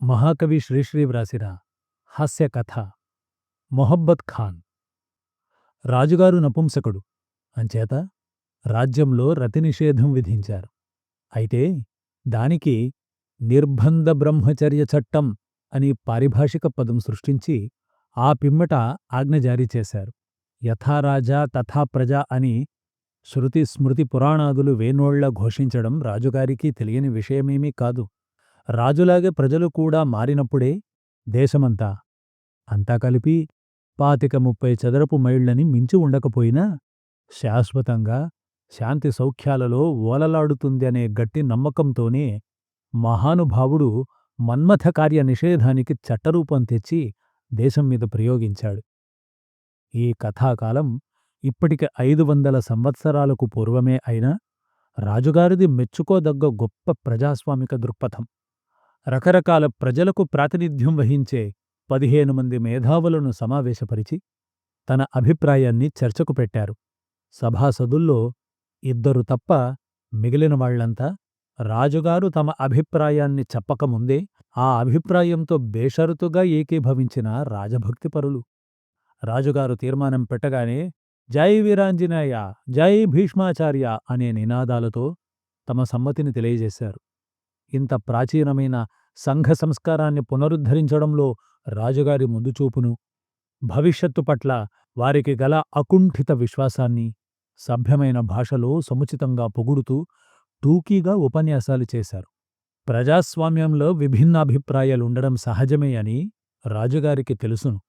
మహాకవి శ్రీశ్రీ వ్రాసిన హాస్యకథ మొహబ్బత్ ఖాన్. రాజుగారు నపుంసకుడు. అంచేత రాజ్యంలో రతి నిషేధం విధించారు. అయితే దానికి నిర్బంధ బ్రహ్మచర్య చట్టం అని పారిభాషిక పదం సృష్టించి ఆ పిమ్మట ఆజ్ఞ జారీ చేశారు. యథారాజా తథా ప్రజ అని శృతి స్మృతి పురాణాదులు వేనోళ్ళ ఘోషించడం రాజుగారికి తెలియని విషయమేమీ కాదు. రాజులాగే ప్రజలు కూడా మారినప్పుడే దేశమంతా అంతా కలిపి పాతిక ముప్పై చదరపు మైళ్ళని మించి ఉండకపోయినా శాశ్వతంగా శాంతి సౌఖ్యాలలో ఓలలాడుతుంది అనే గట్టి నమ్మకంతోనే మహానుభావుడు మన్మథ కార్య నిషేధానికి చట్టరూపం తెచ్చి దేశం మీద ప్రయోగించాడు. ఈ కథాకాలం ఇప్పటికి ఐదు వందల సంవత్సరాలకు పూర్వమే అయినా రాజుగారిది మెచ్చుకోదగ్గ గొప్ప ప్రజాస్వామిక దృక్పథం. రకరకాల ప్రజలకు ప్రాతినిధ్యం వహించే పదిహేను మంది మేధావులను సమావేశపరిచి తన అభిప్రాయాన్ని చర్చకు పెట్టారు. సభాసదుల్లో ఇద్దరు తప్ప మిగిలిన వాళ్ళంతా రాజుగారు తమ అభిప్రాయాన్ని చెప్పకముందే ఆ అభిప్రాయంతో బేషరతుగా ఏకీభవించిన రాజభక్తిపరులు. రాజుగారు తీర్మానం పెట్టగానే జై వీరాంజనేయ జై భీష్మాచార్య అనే నినాదాలతో తమ సమ్మతిని తెలియజేశారు. ఇంత ప్రాచీనమైన సంఘ సంస్కారాన్ని పునరుద్ధరించడంలో రాజుగారి ముందుచూపును భవిష్యత్తు పట్ల వారికి గల అకుంఠిత విశ్వాసాన్ని సభ్యమైన భాషలో సముచితంగా పొగుడుతూ టూకీగా ఉపన్యాసాలు చేశారు. ప్రజాస్వామ్యంలో విభిన్నాభిప్రాయాలుండడం సహజమే అని రాజుగారికి తెలుసును.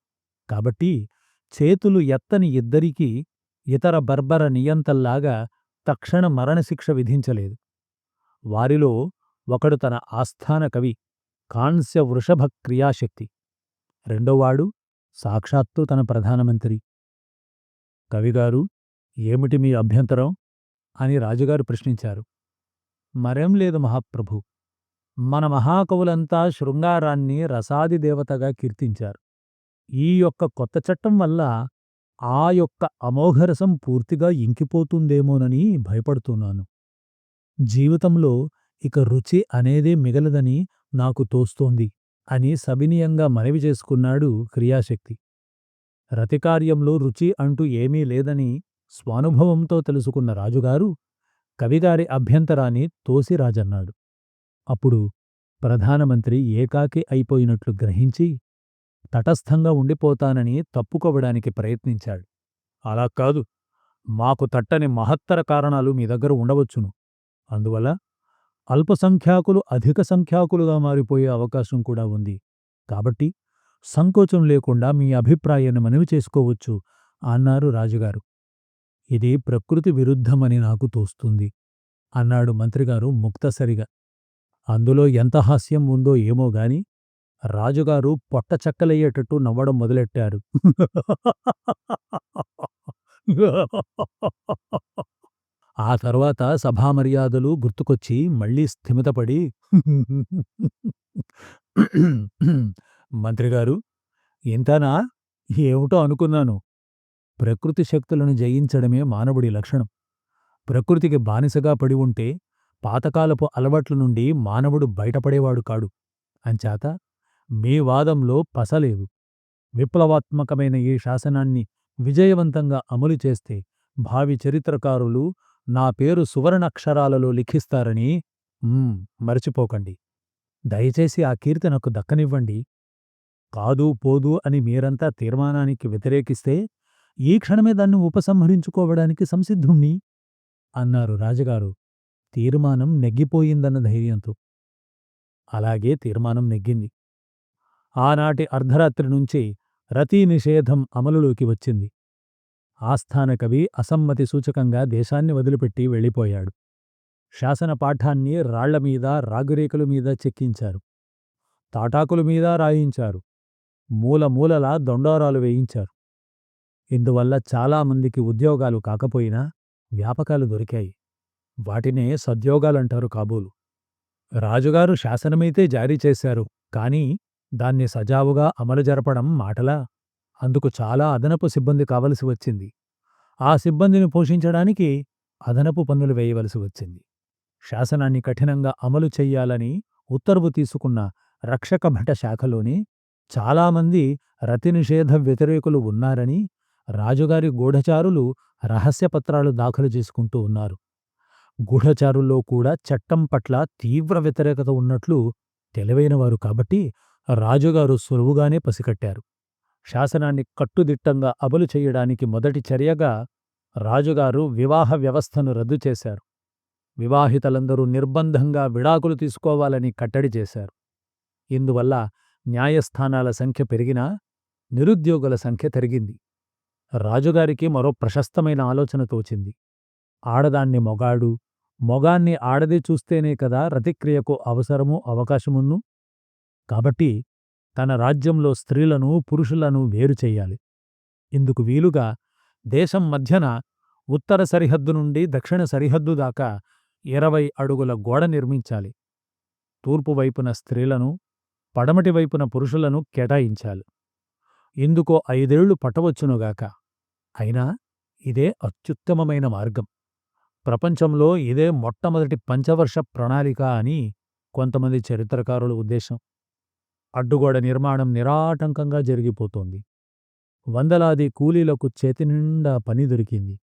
కాబట్టి చేతులు ఎత్తని ఇద్దరికీ ఇతర బర్బర నియంతల్లాగా తక్షణ మరణశిక్ష విధించలేదు. వారిలో ఒకడు తన ఆస్థాన కవి కాంస్య వృషభ క్రియాశక్తి రెండోవాడు సాక్షాత్తు తన ప్రధానమంత్రి. కవిగారు ఏమిటి మీ అభ్యంతరం? అని రాజుగారు ప్రశ్నించారు. మరేం లేదు మహాప్రభు. మన మహాకవులంతా శృంగారాన్ని రసాది దేవతగా కీర్తించారు. ఈ యొక్క కొత్త చట్టం వల్ల ఆ యొక్క అమోఘరసం పూర్తిగా ఇంకిపోతుందేమోనని భయపడుతున్నాను. జీవితంలో ఇక రుచి అనేదే మిగలదని నాకు తోస్తోంది అని సవినీయంగా మనవి చేసుకున్నాడు క్రియాశక్తి. రతికార్యంలో రుచి అంటూ ఏమీ లేదని స్వానుభవంతో తెలుసుకున్న రాజుగారు కవిగారి అభ్యంతరాన్ని తోసిరాజన్నాడు అప్పుడు ప్రధానమంత్రి ఏకాకి అయిపోయినట్లు గ్రహించి తటస్థంగా ఉండిపోతానని తప్పుకోవడానికి ప్రయత్నించాడు. అలా కాదు మాకు తట్టని మహత్తర కారణాలు మీ దగ్గర ఉండవచ్చును. అందువల్ల అల్పసంఖ్యాకులు అధిక సంఖ్యాకులుగా మారిపోయే అవకాశం కూడా ఉంది. కాబట్టి సంకోచం లేకుండా మీ అభిప్రాయాన్ని మనవి చేసుకోవచ్చు అన్నారు రాజుగారు. ఇది ప్రకృతి విరుద్ధమని నాకు తోస్తుంది అన్నాడు మంత్రిగారు ముక్తసరిగా. అందులో ఎంత హాస్యం ఉందో ఏమో గాని రాజుగారు పొట్టచక్కలయ్యేటట్టు నవ్వడం మొదలెట్టారు. ఆ తర్వాత సభామర్యాదలు గుర్తుకొచ్చి మళ్ళీ స్థిమితపడి మంత్రిగారు ఇంతనా? ఏమిటో అనుకున్నాను. ప్రకృతి శక్తులను జయించడమే మానవుడి లక్షణం. ప్రకృతికి బానిసగా పడి ఉంటే పాతకాలపు అలవాట్ల నుండి మానవుడు బయటపడేవాడు కాడు. అంచేత మీ వాదంలో పసలేదు విప్లవాత్మకమైన ఈ శాసనాన్ని విజయవంతంగా అమలు చేస్తే భావి చరిత్రకారులు నా పేరు సువర్ణక్షరాలలో లిఖిస్తారని మరచిపోకండి. దయచేసి ఆ కీర్తి నాకు దక్కనివ్వండి. కాదు పోదు అని మీరంతా తీర్మానానికి వ్యతిరేకిస్తే ఈ క్షణమే దాన్ని ఉపసంహరించుకోవడానికి సంసిద్ధుణ్ణి? అన్నారు రాజగారు. తీర్మానం నెగ్గిపోయిందన్న ధైర్యంతో. అలాగే తీర్మానం నెగ్గింది. ఆనాటి అర్ధరాత్రి నుంచి రతీ నిషేధం అమలులోకి వచ్చింది. ఆస్థాన కవి అసమ్మతి సూచకంగా దేశాన్ని వదిలిపెట్టి వెళ్ళిపోయాడు. శాసన పాఠాన్ని రాళ్ళమీద రాగురేకుల మీద చెక్కించారు. తాటాకుల మీద రాయించారు. మూల మూలలా దొండోరాలు వేయించారు. ఇందువల్ల చాలామందికి ఉద్యోగాలు కాకపోయినా వ్యాపకాలు దొరికాయి. వాటినే సద్యోగాలంటారు కాబూలు. రాజుగారు శాసనమైతే జారీ చేశారు కాని దాన్ని సజావుగా అమలు జరపడం మాటలా? అందుకు చాలా అదనపు సిబ్బంది కావలసి వచ్చింది. ఆ సిబ్బందిని పోషించడానికి అదనపు పన్నులు వేయవలసి వచ్చింది. శాసనాన్ని కఠినంగా అమలు చెయ్యాలని ఉత్తర్వు తీసుకున్న రక్షకభట శాఖలోని చాలామంది రతినిషేధ వ్యతిరేకులు ఉన్నారని రాజుగారి గూఢచారులు రహస్యపత్రాలు దాఖలు చేసుకుంటూ ఉన్నారు. గూఢచారుల్లో కూడా చట్టం పట్ల తీవ్ర వ్యతిరేకత ఉన్నట్లు తెలివైనవారు కాబట్టి రాజుగారు సులువుగానే పసికట్టారు. శాసనాన్ని కట్టుదిట్టంగా అమలు చేయడానికి మొదటి చర్యగా రాజుగారు వివాహ వ్యవస్థను రద్దు చేశారు. వివాహితలందరూ నిర్బంధంగా విడాకులు తీసుకోవాలని కట్టడి చేశారు. ఇందువల్ల న్యాయస్థానాల సంఖ్య పెరిగినా నిరుద్యోగుల సంఖ్య తరిగింది. రాజుగారికి మరో ప్రశస్తమైన ఆలోచన తోచింది. ఆడదాన్ని మొగాడు మొగాన్ని ఆడది చూస్తేనే కదా రతిక్రియకు అవసరము అవకాశమున్ను? కాబట్టి తన రాజ్యంలో స్త్రీలను పురుషులను వేరు చెయ్యాలి ఇందుకు వీలుగా దేశం మధ్యన ఉత్తర సరిహద్దు నుండి దక్షిణ సరిహద్దు దాకా ఇరవై అడుగుల గోడ నిర్మించాలి. తూర్పు వైపున స్త్రీలను పడమటి వైపున పురుషులను కేటాయించాలి. ఇందుకో ఐదేళ్ళు పట్టవచ్చునుగాక. అయినా ఇదే అత్యుత్తమమైన మార్గం. ప్రపంచంలో ఇదే మొట్టమొదటి పంచవర్ష ప్రణాళిక అని కొంతమంది చరిత్రకారుల ఉద్దేశం. అడ్డుగోడ నిర్మాణం నిరాటంకంగా జరిగిపోతోంది. వందలాది కూలీలకు చేతినిండా పని దొరికింది.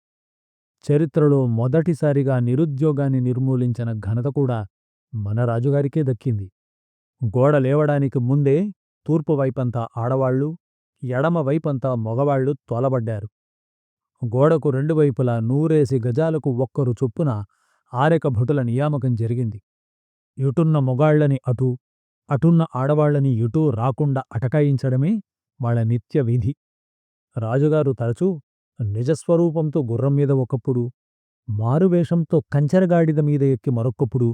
చరిత్రలో మొదటిసారిగా నిరుద్యోగాన్ని నిర్మూలించిన ఘనత కూడా మన రాజుగారికే దక్కింది. గోడ లేవడానికి ముందే తూర్పు వైపంతా ఆడవాళ్ళు ఎడమ వైపంతా మగవాళ్ళు తోలబడ్డారు. గోడకు రెండు వైపులా నూరేసి గజాలకు ఒక్కరు చొప్పున ఆరెక భటుల నియామకం జరిగింది. ఇటున్న మొగాళ్ళని అటు అటున్న ఆడవాళ్ళని ఇటూ రాకుండా అటకాయించడమే వాళ్ళ నిత్య విధి. రాజుగారు తరచూ నిజస్వరూపంతో గుర్రం మీద ఒకప్పుడు మారువేషంతో కంచెరగాడిద మీద ఎక్కి మరొక్కప్పుడు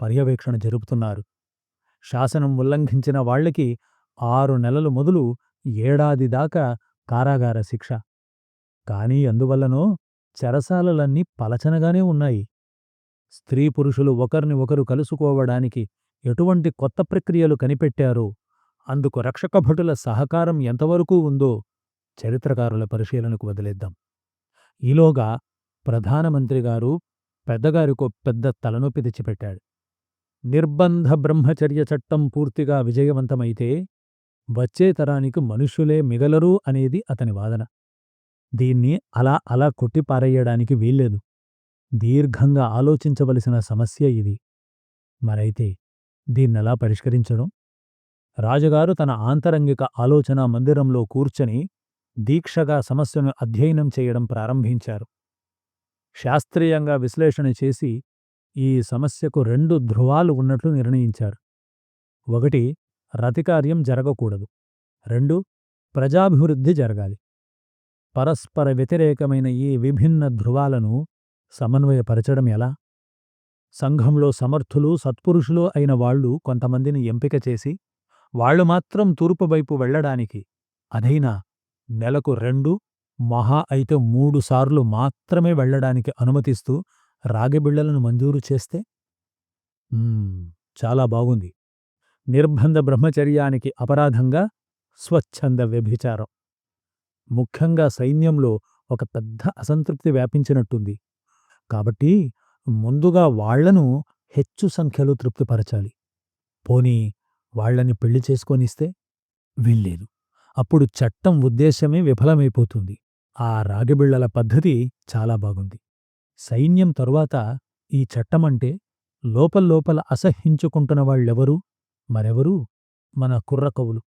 పర్యవేక్షణ జరుపుతున్నారు. శాసనం ఉల్లంఘించిన వాళ్ళకి ఆరు నెలలు మొదలు ఏడాది దాకా కారాగార శిక్ష. కాని అందువల్లనో చెరసాలలన్నీ పలచనగానే ఉన్నాయి. స్త్రీ పురుషులు ఒకరిని ఒకరు కలుసుకోవడానికి ఎటువంటి కొత్త ప్రక్రియలు కనిపెట్టారో? అందుకు రక్షకభటుల సహకారం ఎంతవరకు ఉందో చరిత్రకారుల పరిశీలనకు వదిలేద్దాం. ఈలోగా ప్రధానమంత్రిగారు పెద్దగారికో పెద్ద తలనొప్పి తెచ్చిపెట్టాడు. నిర్బంధ బ్రహ్మచర్య చట్టం పూర్తిగా విజయవంతమైతే వచ్చే తరానికి మనుష్యులే మిగలరు అనేది అతని వాదన. దీన్ని అలా అలా కొట్టిపారేయడానికి వీల్లేదు. దీర్ఘంగా ఆలోచించవలసిన సమస్య ఇది. మరైతే దీన్నెలా పరిష్కరించడం? రాజుగారు తన ఆంతరంగిక ఆలోచనా మందిరంలో కూర్చొని దీక్షగా సమస్యను అధ్యయనం చేయడం ప్రారంభించారు. శాస్త్రీయంగా విశ్లేషణ చేసి ఈ సమస్యకు రెండు ధృవాలు ఉన్నట్లు నిర్ణయించారు. ఒకటి రతికార్యం జరగకూడదు. రెండు ప్రజాభివృద్ధి జరగాలి. పరస్పర వ్యతిరేకమైన ఈ విభిన్న ధృవాలను సమన్వయపరచడం ఎలా? సంఘంలో సమర్థులు సత్పురుషులు అయిన వాళ్ళు కొంతమందిని ఎంపిక చేసి వాళ్ళు మాత్రం తూర్పువైపు వెళ్ళడానికి అదైనా నెలకు రెండు మహా అయితే మూడు సార్లు మాత్రమే వెళ్ళడానికి అనుమతిస్తూ రాగిబిళ్ళలను మంజూరు చేస్తే? మ్మ్, చాలా బాగుంది. నిర్బంధ బ్రహ్మచర్యానికి అపరాధంగా స్వచ్ఛంద వ్యభిచారం. ముఖ్యంగా సైన్యంలో ఒక పెద్ద అసంతృప్తి వ్యాపించినట్టుంది. కాబట్టి ముందుగా వాళ్ళను హెచ్చు సంఖ్యలో తృప్తిపరచాలి. పోనీ వాళ్ళని పెళ్ళి చేసుకొనిస్తే వీల్లేదు. అప్పుడు చట్టం ఉద్దేశమే విఫలమైపోతుంది. ఆ రాగిబిళ్ళల పద్ధతి చాలా బాగుంది. సైన్యం తరువాత ఈ చట్టమంటే లోపల్లోపల అసహ్యించుకుంటున్న వాళ్ళెవరూ? మరెవరూ? మన కుర్రకవులు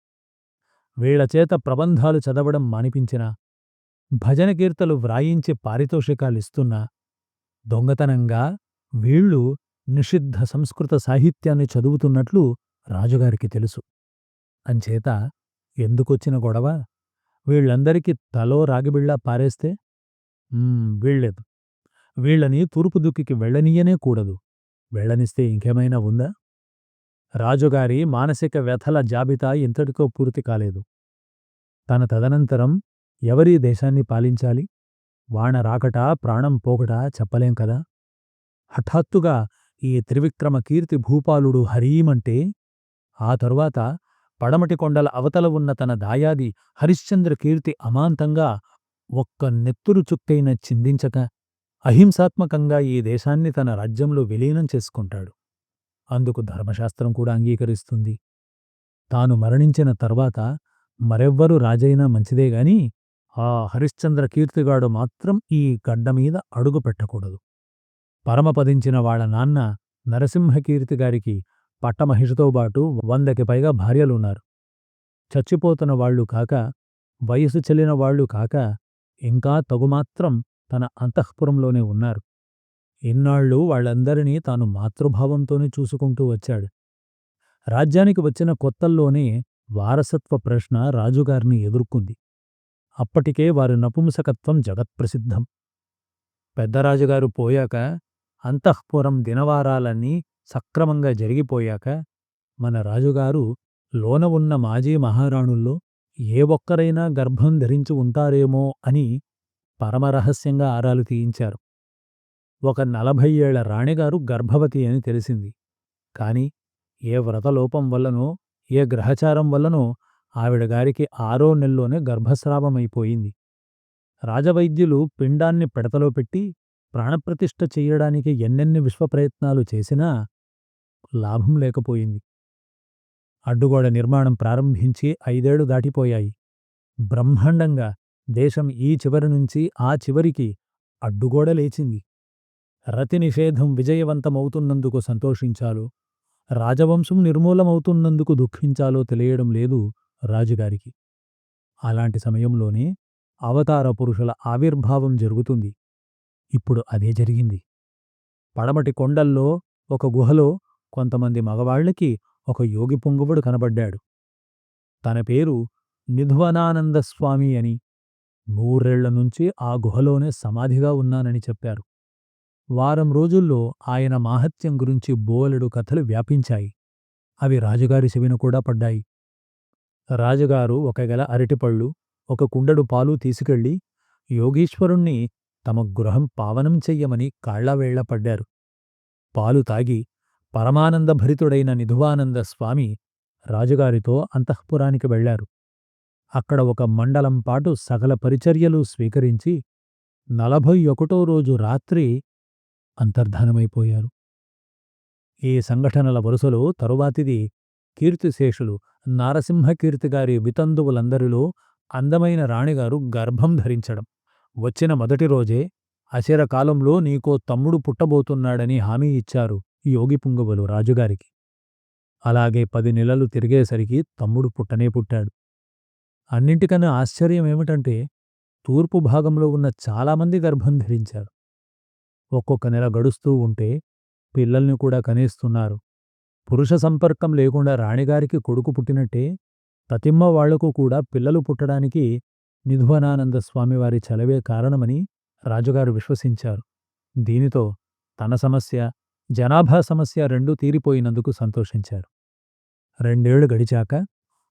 వీళ్ళచేత ప్రబంధాలు చదవడం మానిపించినా భజన కీర్తలు వ్రాయించి పారితోషికాలిస్తున్నా దొంగతనంగా వీళ్ళు నిషిద్ధ సంస్కృత సాహిత్యాన్ని చదువుతున్నట్లు రాజుగారికి తెలుసు. అంచేత ఎందుకొచ్చిన గొడవ? వీళ్ళందరికీ తలో రాగిబిళ్ళ పారేస్తే? వీళ్ళేదు వీళ్ళని తూర్పు దుక్కికి వెళ్ళనీయనే కూడదు. వెళ్ళనిస్తే ఇంకేమైనా ఉందా? రాజుగారి మానసిక వ్యథల జాబితా ఇంతటికో పూర్తి కాలేదు. తన తదనంతరం ఎవరీ దేశాన్ని పాలించాలి? వాణ రాకట ప్రాణం పోకట చెప్పలేం కదా? హఠాత్తుగా ఈ త్రివిక్రమ కీర్తి భూపాలుడు హరీమంటే ఆ తరువాత పడమటి కొండల అవతల ఉన్న తన దాయాది హరిశ్చంద్ర కీర్తి అమాంతంగా ఒక్క నెత్తురు చుక్కైన చిందించక అహింసాత్మకంగా ఈ దేశాన్ని తన రాజ్యంలో విలీనం చేసుకుంటాడు. అందుకు ధర్మశాస్త్రం కూడా అంగీకరిస్తుంది. తాను మరణించిన తర్వాత మరెవ్వరు రాజైనా మంచిదే గాని ఆ హరిశ్చంద్ర కీర్తిగాడు మాత్రం ఈ గడ్డ మీద అడుగు పెట్టకూడదు. పరమపదించిన వాళ్ళ నాన్న నరసింహకీర్తిగారికి పట్టమహిషతో బాటు వందకి పైగా భార్యలున్నారు. చచ్చిపోతున్న వాళ్ళు కాక వయసు చెల్లిన వాళ్ళు కాక ఇంకా తగుమాత్రం తన అంతఃపురంలోనే ఉన్నారు. ఇన్నాళ్ళు వాళ్ళందరినీ తాను మాతృభావంతోనే చూసుకుంటూ వచ్చాడు. రాజ్యానికి వచ్చిన కొత్తల్లోనే వారసత్వ ప్రశ్న రాజుగారిని ఎదుర్కొంది. అప్పటికే వారి నపుంసకత్వం జగత్ప్రసిద్ధం. పెద్దరాజుగారు పోయాక అంతఃపురం దినవారాలన్నీ సక్రమంగా జరిగిపోయాక మన రాజుగారు లోన ఉన్న మాజీ మహారాణుల్లో ఏ ఒక్కరైనా గర్భం ధరించి ఉంటారేమో అని పరమరహస్యంగా ఆరాలు తీయించారు. ఒక నలభై ఏళ్ళ రాణిగారు గర్భవతి అని తెలిసింది. కాని ఏ వ్రతలోపం వల్లనో ఏ గ్రహచారం వల్లనో ఆవిడగారికి ఆరో నెల్లోనే గర్భస్రావమైపోయింది. రాజవైద్యులు పిండాన్ని పెడతలో పెట్టి ప్రాణప్రతిష్ఠ చెయ్యడానికి ఎన్నెన్ని విశ్వప్రయత్నాలు చేసినా లాభం లేకపోయింది. అడ్డుగోడ నిర్మాణం ప్రారంభించి ఐదేళ్ళు దాటిపోయాయి. బ్రహ్మాండంగా దేశం ఈ చివరి నుంచి ఆ చివరికి అడ్డుగోడ లేచింది. రతి నిషేధం విజయవంతమవుతున్నందుకు సంతోషించాలో రాజవంశం నిర్మూలమవుతున్నందుకు దుఃఖించాలో తెలియడం లేదు రాజుగారికి. అలాంటి సమయంలోనే అవతార పురుషుల ఆవిర్భావం జరుగుతుంది. ఇప్పుడు అదే జరిగింది. పడమటి కొండల్లో ఒక గుహలో కొంతమంది మగవాళ్ళకి ఒక యోగి పొంగువుడు కనబడ్డాడు. తన పేరు నిధ్వనానందస్వామి అని. నూరేళ్ళ నుంచి ఆ గుహలోనే సమాధిగా ఉన్నానని చెప్పారు. వారం రోజుల్లో ఆయన మాహత్యం గురించి బోలెడు కథలు వ్యాపించాయి. అవి రాజుగారి చెవిన కూడా పడ్డాయి. రాజుగారు ఒక గెల అరటిపళ్ళు ఒక కుండడు పాలు తీసుకెళ్ళి యోగీశ్వరుణ్ణి తమ గృహం పావనం చెయ్యమని కాళ్ళవేళ్ళ పడ్డారు. పాలు తాగి పరమానందభరితుడైన నిధువానంద స్వామి రాజుగారితో అంతఃపురానికి వెళ్ళారు అక్కడ ఒక మండలం పాటు సకల పరిచర్యలు స్వీకరించి నలభై ఒకటో రోజు రాత్రి అంతర్ధానమైపోయారు. ఈ సంఘటనల వరుసలో తరువాతిది కీర్తిశేషులు నారసింహకీర్తిగారి వితందువులందరిలో అందమైన రాణిగారు గర్భం ధరించడం. వచ్చిన మొదటి రోజే అశిరకాలంలో నీకో తమ్ముడు పుట్టబోతున్నాడని హామీ ఇచ్చారు యోగి పుంగవులు రాజుగారికి. అలాగే పది నెలలు తిరిగేసరికి తమ్ముడు పుట్టనే పుట్టాడు. అన్నింటికన్నా ఆశ్చర్యమేమిటంటే తూర్పు భాగంలో ఉన్న చాలామంది గర్భం ధరించారు. ఒక్కొక్క నెల గడుస్తూ ఉంటే పిల్లల్ని కూడా కనేస్తున్నారు. పురుష సంపర్కం లేకుండా రాణిగారికి కొడుకు పుట్టినట్టే తతిమ్మ వాళ్ళకు కూడా పిల్లలు పుట్టడానికి నిధువనానంద స్వామివారి చలవే కారణమని రాజుగారు విశ్వసించారు. దీనితో తన సమస్య జనాభా సమస్య రెండూ తీరిపోయినందుకు సంతోషించారు. రెండేళ్ళు గడిచాక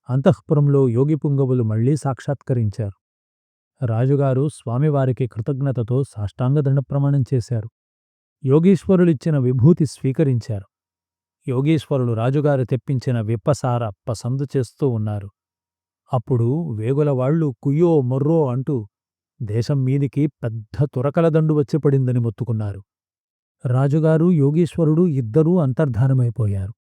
అంతఃపురంలో యోగి పుంగవులు మళ్ళీ సాక్షాత్కరించారు. రాజుగారు స్వామివారికి కృతజ్ఞతతో సాష్టాంగదండ ప్రమాణం చేశారు. యోగీశ్వరులిచ్చిన విభూతి స్వీకరించారు. యోగేశ్వరులు రాజుగారు తెప్పించిన విప్పసార పసందు చేస్తూ ఉన్నారు. అప్పుడు వేగులవాళ్ళు కుయ్యో మొర్రో అంటూ దేశం మీదికి పెద్ద తురకల దండు వచ్చి పడిందని మొత్తుకున్నారు. రాజుగారు యోగీశ్వరుడు ఇద్దరూ అంతర్ధానమైపోయారు.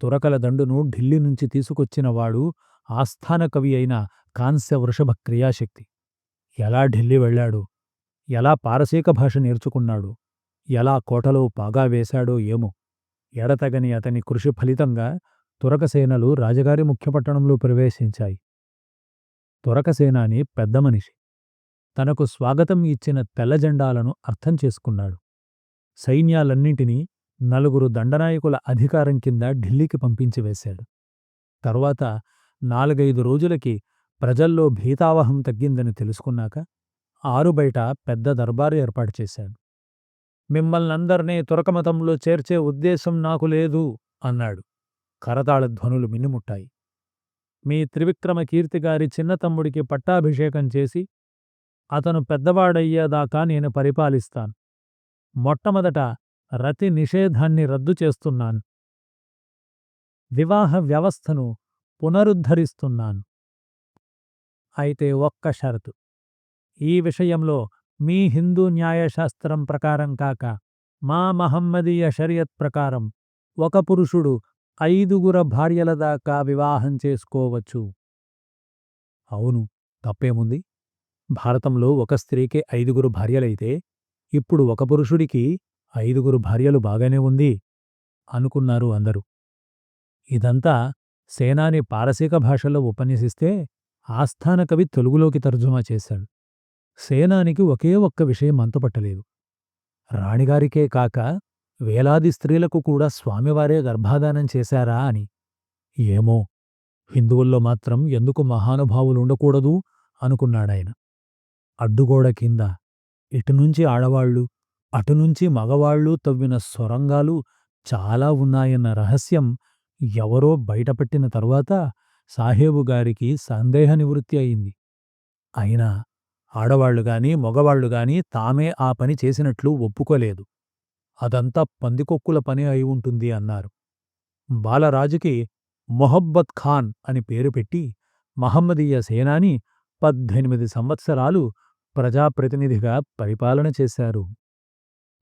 తురకల దండును ఢిల్లీ నుంచి తీసుకొచ్చినవాడు ఆస్థాన కవి అయిన కాంస్య వృషభ క్రియాశక్తి. ఎలా ఢిల్లీ వెళ్ళాడు? ఎలా పారసీక భాష నేర్చుకున్నాడు? ఎలా కోటలో పాగా వేశాడో ఏమో? ఎడతగని అతని కృషి ఫలితంగా తురకసేనలు రాజగారి ముఖ్యపట్టణంలో ప్రవేశించాయి. తురకసేనాని పెద్ద మనిషి. తనకు స్వాగతం ఇచ్చిన తెల్లజెండాలను అర్థం చేసుకున్నాడు. సైన్యాలన్నింటినీ నలుగురు దండనాయకుల అధికారం కింద ఢిల్లీకి పంపించివేశాడు తరువాత నాలుగైదు రోజులకి ప్రజల్లో భీతావహం తగ్గిందని తెలుసుకున్నాక ఆరుబయట పెద్ద దర్బారు ఏర్పాటు చేశాడు. మిమ్మల్నందర్నీ తురకమతంలో చేర్చే ఉద్దేశం నాకు లేదు అన్నాడు. కరతాళ ధ్వనులు మిన్నుముట్టాయి. మీ త్రివిక్రమ కీర్తిగారి చిన్న తమ్ముడికి పట్టాభిషేకం చేసి అతను పెద్దవాడయ్యేదాకా నేను పరిపాలిస్తాను. మొట్టమొదట రతి నిషేధాన్ని రద్దు చేస్తున్నాను. వివాహ వ్యవస్థను పునరుద్ధరిస్తున్నాను. అయితే ఒక్క షరతు. ఈ విషయంలో మీ హిందూ న్యాయశాస్త్రం ప్రకారం కాక మా మహమ్మదీయ షరియత్ ప్రకారం ఒక పురుషుడు ఐదుగుర భార్యల దాకా వివాహం చేసుకోవచ్చు. అవును తప్పేముంది? భారతంలో ఒక స్త్రీకి ఐదుగురు భార్యలైతే ఇప్పుడు ఒక పురుషుడికి ఐదుగురు భార్యలు బాగానే ఉంది అనుకున్నారు అందరూ. ఇదంతా సేనాని పారసీక భాషలో ఉపన్యసిస్తే ఆస్థాన కవి తెలుగులోకి తర్జుమా చేశాడు. సేనానికి ఒకే ఒక్క విషయం అంతపట్టలేదు. రాణిగారికే కాక వేలాది స్త్రీలకు కూడా స్వామివారే గర్భాధానం చేశారా అని. ఏమో హిందువుల్లో మాత్రం ఎందుకు మహానుభావులుండకూడదు అనుకున్నాడాయన. అడ్డుగోడ కింద ఇటునుంచి ఆడవాళ్ళు అటునుంచి మగవాళ్ళు తవ్విన సొరంగాలు చాలా ఉన్నాయన్న రహస్యం ఎవరో బయటపెట్టిన తరువాత సాహేబుగారికి సందేహ నివృత్తి అయింది. అయినా ఆడవాళ్ళు గాని మగవాళ్ళు గాని తామే ఆ పని చేసినట్లు ఒప్పుకోలేదు. అదంతా పందికొక్కుల పని అయి ఉంటుంది అన్నారు. బాలరాజుకి మొహబ్బత్ ఖాన్ అని పేరు పెట్టి మహమ్మదీయ సేనాని పద్దెనిమిది సంవత్సరాలు ప్రజాప్రతినిధిగా పరిపాలన చేశారు.